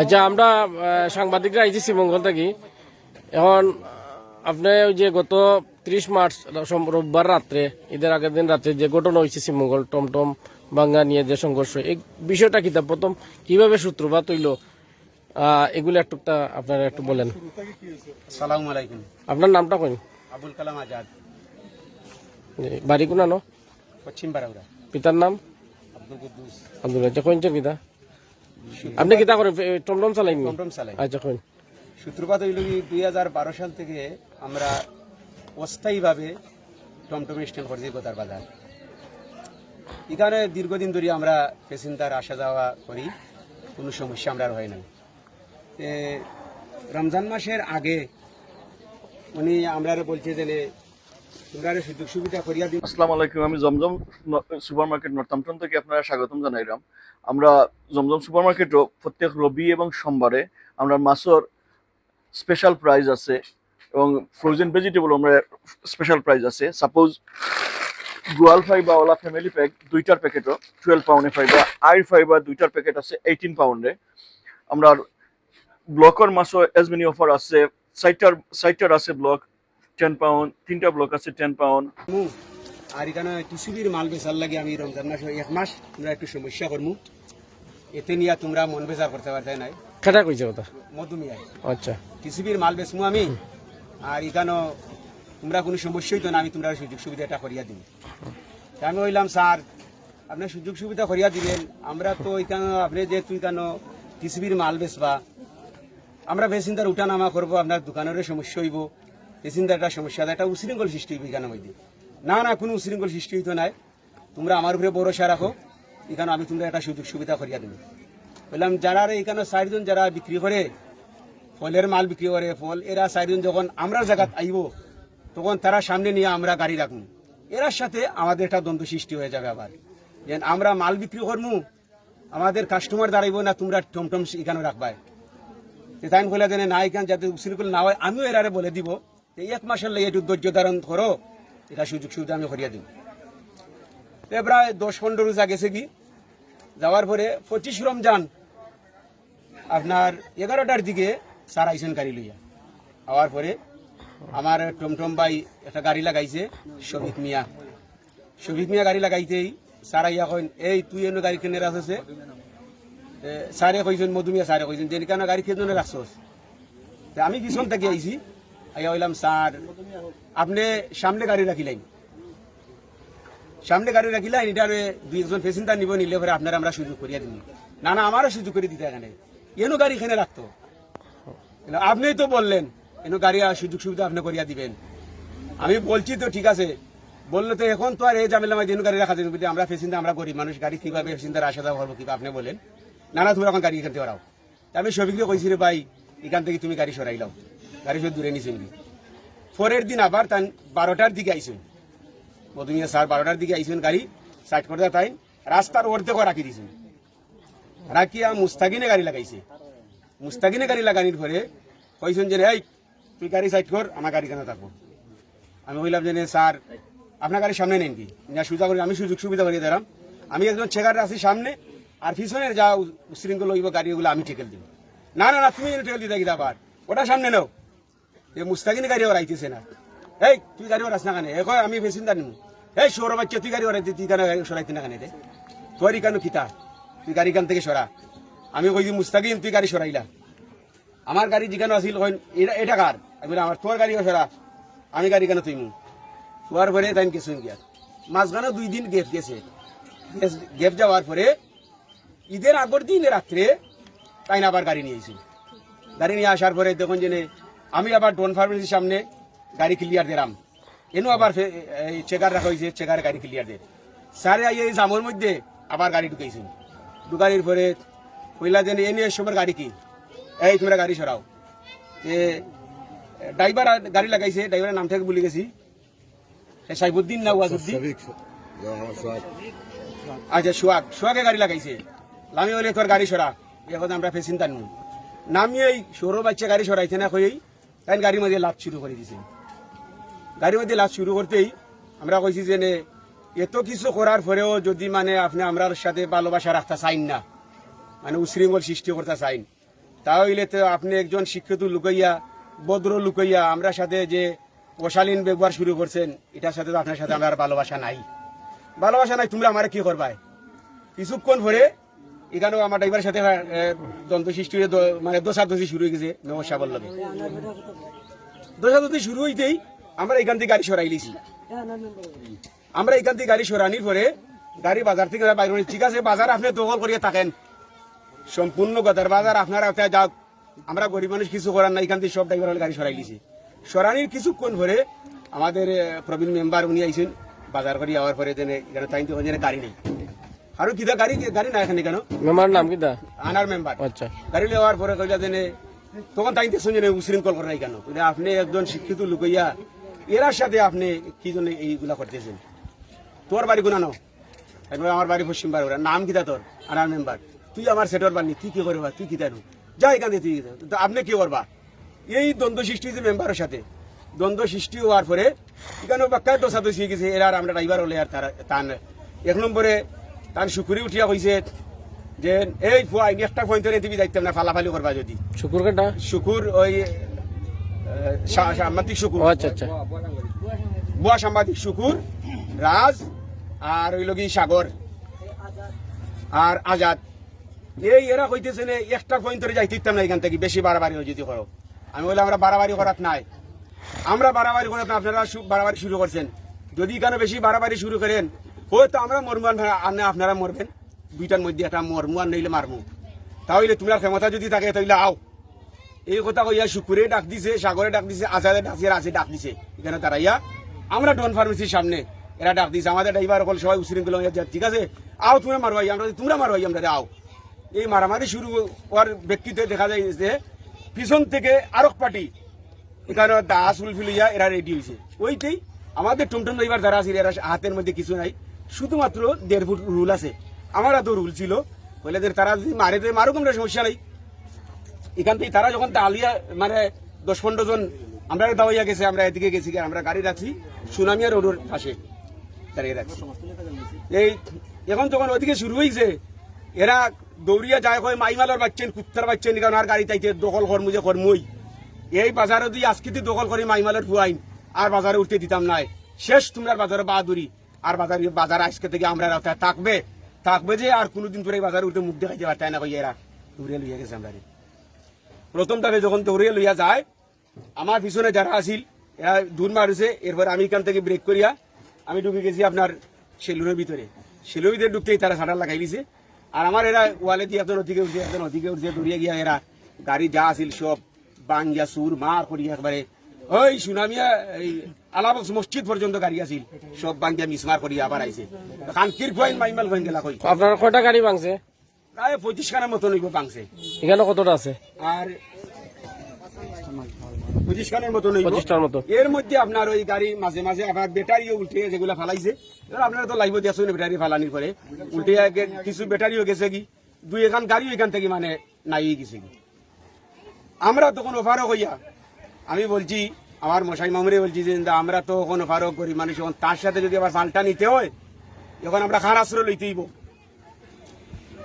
আচ্ছা আমরা সাংবাদিকরা আইছি শ্রীমঙ্গল থেকে। এখন আপনি ওই যে গত ত্রিশ মার্চ রোববার রাত্রে ঈদের আগের দিন রাত্রে যে ঘটনা হয়েছে শ্রীমঙ্গল টমটম বাঙ্গা নিয়ে যে সংঘর্ষ এই বিষয়টা কি তা? প্রথম কীভাবে সূত্রপাত হইল? এগুলো একটু তা আপনারা একটু বলেন। সালামু আলাইকুম। আপনার নামটা কইন? আবুল কালাম আজাদ। বাড়ি পশ্চিম বারাউরা পিতার নাম? আব্দুল কুদ্দুস। আব্দুল আচ্ছা কইনছেন কিতা আপনি কিতা করেন টমটম চালাইনি? টমটম চালাই। আচ্ছা কইন সূত্রপাত হইল কি দুই হাজার বারো সাল থেকে আমরা অস্থায়ীভাবে টমটম স্ট্যান্ড করছি গোতার বাজার। এখানে দীর্ঘদিন ধরে আমরা প্যাসেঞ্জার আসা যাওয়া করি কোনো সমস্যা আমরা আর হয় না তে রমজান মাসের আগে উনি আমরা বলছে যে আসসালামু আলাইকুম, আমি জমজম সুপার মার্কেট নর্থাম্পটন থেকে আপনারা স্বাগতম জানাইলাম। আমরা জমজম সুপার মার্কেটও প্রত্যেক রবি এবং সোমবারে আমরা মাছর স্পেশাল প্রাইস আছে এবং ফ্রোজেন ভেজিটেবল আমরা স্পেশাল প্রাইস আছে। সাপোজ গোয়াল ফাইবা ওলা ফ্যামিলি প্যাক দুইটার প্যাকেটও টুয়েলভ পাউন্ডে ফাইবা আইর ফাইবা দুইটার প্যাকেট আছে এইটিন পাউন্ডে আমরা ব্লকের মাছও এজ মেনি অফার আছে সাইটার সাইটার আছে ব্লক টেন পাউন্ড তিনটা ব্লক আছে টেন পাউন্ড। আর এখানে টিসুবির মাল বেচার লাগে আমি রমজান মাস এক মাস তোমরা একটু সমস্যা করমু। এতে নিয়ে তোমরা মন বেচার করতে পারতে নাই। কেটা কইছে কথা? মধুমিয়ায় আচ্ছা। টিসিবির মাল বেচমু আমি। আর এখানে তোমরা কোনো সমস্যাই তো না আমি তোমরা সুযোগ সুবিধাটা করিয়া দিই তা আমি বললাম স্যার আপনি সুযোগ সুবিধা করিয়া দিবেন। আমরা তো এখানে আপনি যেহেতু এখানে টিসিবির মাল বেচবা আমরা বেসিন্দার উঠানামা করব আপনার দোকানের সমস্যা হইব। বেসিন্দার একটা সমস্যা একটা উশৃঙ্খল সৃষ্টি হইব এখানে মধ্যে। না না, কোনো উশৃঙ্খল সৃষ্টি হইতো নাই। তোমরা আমার উপরে ভরসা রাখো, এখানে আমি তোমরা একটা সুযোগ সুবিধা করিয়া দেবো। বললাম, যারা এখানে চারজন যারা বিক্রি করে, ফলের মাল বিক্রি করে, ফল, এরা চারজন যখন আমরা জায়গা আইব, তখন তারা সামনে নিয়ে আমরা গাড়ি রাখুন। এরার সাথে আমাদের একটা দ্বন্দ্ব সৃষ্টি হয়ে যাবে আবার। যেন আমরা মাল বিক্রি করব আমাদের কাস্টমার দাঁড়াইব না, তোমরা টমটম এখানে রাখবাই। তাই বলে দেন না এখানে যাতে উশৃঙ্খল না হয়, আমিও এরারে বলে দিব এক মাসের লাগে একটু ধৈর্য ধারণ করো, এটা সুযোগ সুবিধা আমি করিয়া দিব তো প্রায় দশ পনেরো রোজা গেছে কি? যাওয়ার পরে পঁচিশ রমজান, আপনার এগারোটার দিকে স্যার আইসেন গাড়ি লইয়া। আওয়ার পরে আমার টমটম বাই একটা গাড়ি লাগাইছে, শফিক মিয়া। শফিক মিয়া গাড়ি লাগাইতেই স্যার আইয়া কইন, এই, তুই এনে গাড়ি কিনে রাখছে স্যারে কইছেন মধুমিয়া স্যারে কইছেন যে কেন গাড়ি রাখছস? তা আমি পিছন থেকে আইছি স্যার। আপনি সামনে গাড়ি রাখিলেন। সামনে গাড়ি রাখিলেন, এটা দুই একজন পেসেন্টার নিব, নিলে পরে আপনারা আমরা সুযোগ করিয়া দিন না না, আমারও সুযোগ করে দিতে এখানে এনো গাড়ি এখানে রাখতো। আপনিই তো বললেন, এনো গাড়ি সুযোগ সুবিধা আপনি করিয়া দিবেন। আমি বলছি তো, ঠিক আছে। বলল তো এখন তো আর এই ঝামেলা মাঝে গাড়ি রাখা যাবে আমরা পেসেন্টার আমরা গরিব মানুষ, গাড়ি কীভাবে পেসেন্টার আসা যাওয়া করব, কীভাবে আপনি বলেন। না না তুমি এখন গাড়ি এখান থেকে ওরাও তা আমি সবিককে কইছি রে ভাই, এখান থেকে তুমি গাড়ি সরাই লাও। গাড়ি সব দূরে নিছেন পরের দিন আবার তান বারোটার দিকে আইসেন মধুমিয়া স্যার বারোটার দিকে আইসুন গাড়ি, সাইড করতে তাই, রাস্তার অর্ধেক রাখি দিয়েছেন রাখিয়া মুস্তাকিনে গাড়ি লাগাইছে। মুস্তাকিনে গাড়ি লাগানির পরে কইছেন যে, এই, তুই গাড়ি সাইড কর, আমার গাড়ি কেন থাকব? আমি বললাম যে স্যার, আপনার গাড়ির সামনে নেন কি? না সুবিধা করি, আমি সুযোগ সুবিধা করিয়ে দিলাম। আমি একজন চেকার আছি সামনে, আর পিছনে যা উশৃঙ্খল হইব গাড়িগুলো আমি ঠেকেল দিব। না না না, তুমি ঠেকেল দিতে গিয়ে আবার, ওটা সামনে নাও। যে মুস্তাকিনে গাড়ি ওর আইতেছে না। এই, তুই গাড়ি ওরাস না কেন? এ কয়, আমি পেসেন্টার নিমু এই সৌর বাচ্চা তুই গাড়ি ওরাইতে তুই কেন সরাইতে না কেন রে? তোর কেন কিতা? তুই গাড়ি কান থেকে সরা? আমি কই দিই মুস্তাকিন, তুই গাড়ি সরাইলা। আমার গাড়ি যেখানে আসিল এটা এটা কার? আমি আমার তোর গাড়ি সরা। আমি গাড়ি কেন তুই মু শোয়ার পরে তাই কিছু গিয়া। মাঝখানে দুই দিন গেপ গেছে। গেপ যাওয়ার পরে ঈদের আগর দিন রাত্রে তাই না আবার গাড়ি নিয়ে এসেছি গাড়ি নিয়ে আসার পরে দেখুন যে আমি আবার ডোন ফার্মেসির সামনে গাড়ি ক্লিয়ার দিলাম। এনু আবার এই চেকার রাখা হয়েছে চেকার গাড়ি ক্লিয়ার দে। স্যারে আই এই জামর মধ্যে আবার গাড়ি ঢুকাইছেন ঢুকানির পরে কইলা যে এনে সময় গাড়ি কি? এই তোমরা গাড়ি সরাও। এ ড্রাইভার গাড়ি লাগাইছে ড্রাইভারের নাম থেকে ভুলে গেছি। সাইবুদ্দিন না ওয়াজুদ্দিন? আচ্ছা সোহাগ। সোহাগে গাড়ি লাগাইছে। আমি বলে তোর গাড়ি সরা। এখন আমরা ফেসিন নু নামিয়ে এই সৌর বাচ্চা গাড়ি সরাইছে না কই তাই গাড়ির মধ্যে লাভ শুরু করে দিছে। গাড়ির মধ্যে লাভ শুরু করতেই আমরা কইছি যে এত কিছু করার পরেও যদি মানে আপনি আমরার সাথে ভালোবাসা রাখতে চাইন না মানে উশৃঙ্খল সৃষ্টি করতে চাইন, তাহলে তো আপনি একজন শিক্ষিত লুকাইয়া ভদ্র লুকাইয়া আমরা সাথে যে অশালীন ব্যবহার শুরু করছেন, এটার সাথে তো আপনার সাথে আমার ভালোবাসা নাই। ভালোবাসা নাই, তোমরা আমার কি করবাই? কিছুক্ষণ পরে এখানেও আমার ড্রাইভারের সাথে এ, দ্বন্দ্ব সৃষ্টি হয়ে মানে দোষাদোষি শুরু হয়ে গেছে নমস্কার বল্লভে দোষাদোষি শুরু হইতেই আমরা এখান থেকে গাড়ি সরাই লিছি আমরা এখান থেকে গাড়ি সরানির পরে গাড়ি বাজার থেকে বাইরে ঠিক আছে বাজার আপনি দখল করিয়ে থাকেন। সম্পূর্ণ গদার বাজার আপনার ওটা যাক আমরা গরিব মানুষ কিছু করার নাই এখান থেকে সব ড্রাইভার গাড়ি সরাই লিছি সরানির কিছুক্ষণ পরে আমাদের প্রবীণ মেম্বার উনি আইছেন বাজার করে যাওয়ার পরে দেনে এখানে তাই তো গাড়ি নেই। আর কিতা গাড়ি গাড়ি না এখানে কেন? মেমার নাম কিতা আনার মেম্বার আচ্ছা। গাড়ি নেওয়ার পরে কইলা দেনে তখন তাই দেখছেন যে উশৃঙ্খল করে নাই কেন? আপনি একজন শিক্ষিত এরার সাথে আপনি কি জন্য এইগুলা করতেছেন তোর বাড়ি গুনা নাও একবার আমার বাড়ি পশ্চিম বাড়ি ওরা নাম কিতা তোর আনার মেম্বার তুই আমার সেটর বাড়ি তুই কি করবা তুই কি জানো? যা এখান থেকে তুই কি তো আপনি কি করবা এই দ্বন্দ্ব সৃষ্টি হয়েছে মেম্বারের সাথে। দ্বন্দ্ব সৃষ্টি হওয়ার পরে এখানে বাক্কায় দোষা দোষী গেছে? এরা আমরা ড্রাইভার হলে আর তার তান। এক নম্বরে তার শুকুরি উঠিয়া কইছে যে এই ফুয়াই একটা ফোন ধরে তুমি যাইতাম না ফালাফালি করবা যদি। শুকুর কাটা শুকুর ওই সাংবাদিক শুকুর। আচ্ছা আচ্ছা। বুয়া সাংবাদিক শুকুর রাজ আর ওই লগি সাগর আর আজাদ। এই এরা কইতেছে নে একটা পয়েন্ট ধরে যাইতে দিতাম না এখান থেকে বেশি বাড়াবাড়ি যদি করো। আমি বললাম আমরা বাড়াবাড়ি করাত নাই। আমরা বাড়াবাড়ি করাত না, আপনারা বাড়াবাড়ি শুরু করছেন। যদি কেন বেশি বাড়াবাড়ি শুরু করেন হয়তো আমরা মরমু আর না- আপনারা মরবেন। দুইটার মধ্যে একটা মরমু আর নইলে মারমু তাহলে তোমার ক্ষমতা যদি থাকে, তাহলে আও। এই কথা কইয়া শুকুরে ডাক দিছে, সাগরে ডাক দিছে, আজাদে ডাক দিছে রাজে ডাক দিছে। এখানে তারাইয়া আমরা ডন ফার্মেসির সামনে এরা ডাক দিছে, আমাদের ড্রাইভার সকল সবাই উশৃঙ্খল যায় ঠিক আছে? আও তোমরা মারবাই আমরা তোমরা মারবাই আমরা আও। এই মারামারি শুরু হওয়ার ব্যক্তিতে দেখা যায় যে পিছন থেকে আরক পার্টি, এখানে দাস উলফিলিয়া এরা রেডি হয়েছে ওইতেই আমাদের টুমটুম ড্রাইভার যারা আছে, এরা হাতের মধ্যে কিছু নাই। শুধুমাত্র দেড় ফুট রুল আছে। আমার এত রুল ছিল বলে তারা যদি মারে দেয় মারুক আমরা সমস্যা নাই। এখান থেকে তারা যখন তালিয়া মানে দশ পনেরো জন, আমরা দাওয়াইয়া গেছে, আমরা এদিকে গেছি, আমরা গাড়ি রাখছি সুনামিয়া রোডের পাশে দাঁড়িয়ে রাখছি। এই, এখন যখন ওদিকে শুরু হয়েছে এরা দৌড়িয়া যায়, কয় মাইমালার বাচ্চেন, কুত্তার বাচ্চেন, কারণ আর গাড়ি তাইতে দখল কর্মু যে কর্মই। এই বাজারে দিয়ে আজকে দখল করি মাইমালের ফুয়াইন, আর বাজারে উঠতে দিতাম নাই। শেষ তোমরা বাজারে বাহাদুরি। আর বাজার বাজার আজকে থেকে আমরা থাকবে। থাকবে যে আর কোনোদিন তোর এই বাজারে উঠে মুখ দেখাইতে পারতাই না এরা। দৌড়িয়ে লইয়া গেছে আমরা প্রথম তাকে যখন দৌড়িয়ে লইয়া যায়, আমার পিছনে যারা আসিল এরা দূর মারছে, এরপর আমি এখান থেকে ব্রেক করিয়া আমি ঢুকে গেছি আপনার সেলুনের ভিতরে। সেলুর ভিতরে ঢুকতেই তারা সাঁটার লাগাই দিছে। আর আমার এরা ওয়ালে দিয়ে একজন ওদিকে উঠছে, একজন ওদিকে উঠছে, দৌড়িয়ে গিয়া এরা গাড়ি যা আসিল সব বাঙ্গিয়া সুর মার করিয়া একবারে। ওই সুনামিয়া, এই আলাবক্স মসজিদ পর্যন্ত গাড়ি আসিল সব বাঙ্গিয়া মিসমার করিয়া আবার আইছে। খানকির ফাইন মাইমাল ফাইন গেলা কই? আপনার কয়টা গাড়ি ভাঙছে? প্রায় পঁচিশ খানের মতন হইব বাংছে এখানে কতটা আছে? আর পঁচিশ খানের মতন হইব পঁচিশটার মতো এর মধ্যে আপনার ওই গাড়ি মাঝে মাঝে আপনার ব্যাটারিও উল্টে যেগুলো ফালাইছে। আপনারা তো লাইভ দিয়েছেন ব্যাটারি ফালানির পরে। উল্টে কিছু ব্যাটারিও গেছে কি? দুই এখান গাড়িও এখান থেকে মানে নাই গেছে কি? আমরা তখন ওভারও কইয়া আমি বলছি আমার মশাই মামুরে বলছি যে আমরা তো এখন ওভারও করি মানুষ এখন তার সাথে যদি আবার পাল্টা নিতে হয় এখন আমরা খার আশ্রয় লইতেইব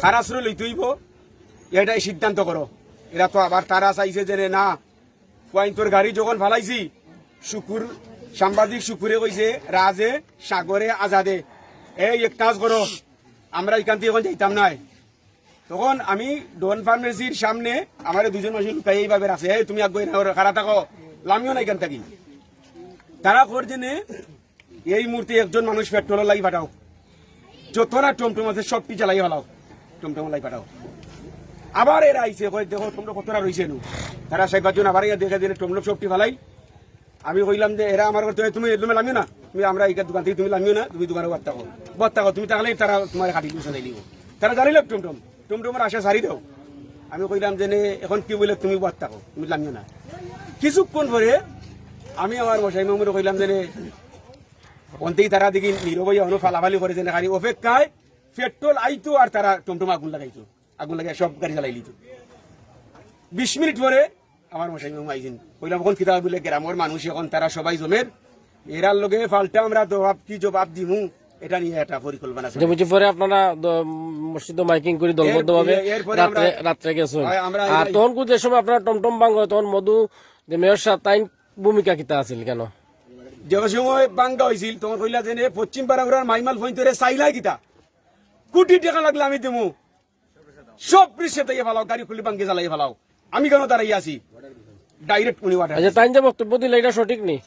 খার আশ্রয় লইতেইব এটাই সিদ্ধান্ত করো। এরা তো আবার তারা চাইছে যে, না পয়েন্ট তোর গাড়ি যখন ফালাইছি, শুকুর, সাংবাদিক শুকুরে কইছে, রাজে, সাগরে, আজাদে, এই এক কাজ করো, আমরা এখান থেকে এখন যাইতাম নাই। তখন আমি ডন ফার্মেসির সামনে আমার দুজন মানুষ লুকাই এইভাবে রাখছে, এই, তুমি আগে খারা থাকো। লামিও না এখান থেকে। তারা করছে নে, এই মুহূর্তে একজন মানুষ পেট্রোল লাই পাঠাও। যতটা টমটম আছে সবটি চালাই ফেলাও। টমটম লাই পাঠাও। আবার এরা কয় দেখো তোমরা কতটা রইছে নু তারা সাহেব জন আবার ইয়া দেখে দিলে টমলপ সবটি ফালাই। আমি কইলাম যে এরা আমার করতে তুমি তুমি লামিও না? তুমি আমরা এই দোকান থেকে তুমি লামিও না? তুমি দোকানে বাদ থাকো। বাদ থাকো তুমি তাহলে তারা তোমার কাটি পয়সা দিলিব তারা জানিল টমটম টমটমের আশা সারি দাও। আমি কইলাম যে এখন কি বলে তুমি বাদ থাকো? তুমি লামিও না? কিছুক্ষণ পরে আমি আমার মশাই মামুরে কইলাম যে অন্তেই তারা দেখি নীরবই অনু ফালাফালি করে যে গাড়ি অপেক্ষায় পেট্রোল আইতো আর তারা টমটম আগুন লাগাইতো। আগুন লাগাই সব গাড়ি চালাই লিত। বিশ মিনিট পরে আমার মশাই মামু আইছেন। কইলাম এখন কিতাব বলে গ্রামের মানুষ এখন তারা সবাই জমের। এরার লগে ফাল্টা আমরা জবাব কি জবাব দিমু? এটা নিয়ে একটা পরিকল্পনা আছে। বুঝি পরে আপনারা মসজিদ মাইকিং করে দলবদ্ধ ভাবে এর- রাত্রে রাত্রে গেছেন। আর তখন যে সময় আপনারা টমটম বাঙ্গ তখন মধু যে মেয়র সাহেব তাই ভূমিকা কিতা আছিল কেন? যে সময় বাঙ্গা হয়েছিল তোমার কইলা যে পশ্চিম পাড়াগুড়ার মাইমাল ফইন্তরে চাইলাই কিতা? কোটি টাকা লাগলে আমি দিমু। সব পৃষ্ঠে তাই ফেলাও গাড়ি খুলে বাঙ্গে জ্বালাই ফেলাও। আমি কেন দাঁড়াই আছি? ডাইরেক্ট উনি ওয়াটার আচ্ছা তাই যে বক্তব্য দিলে এটা সঠিক নেই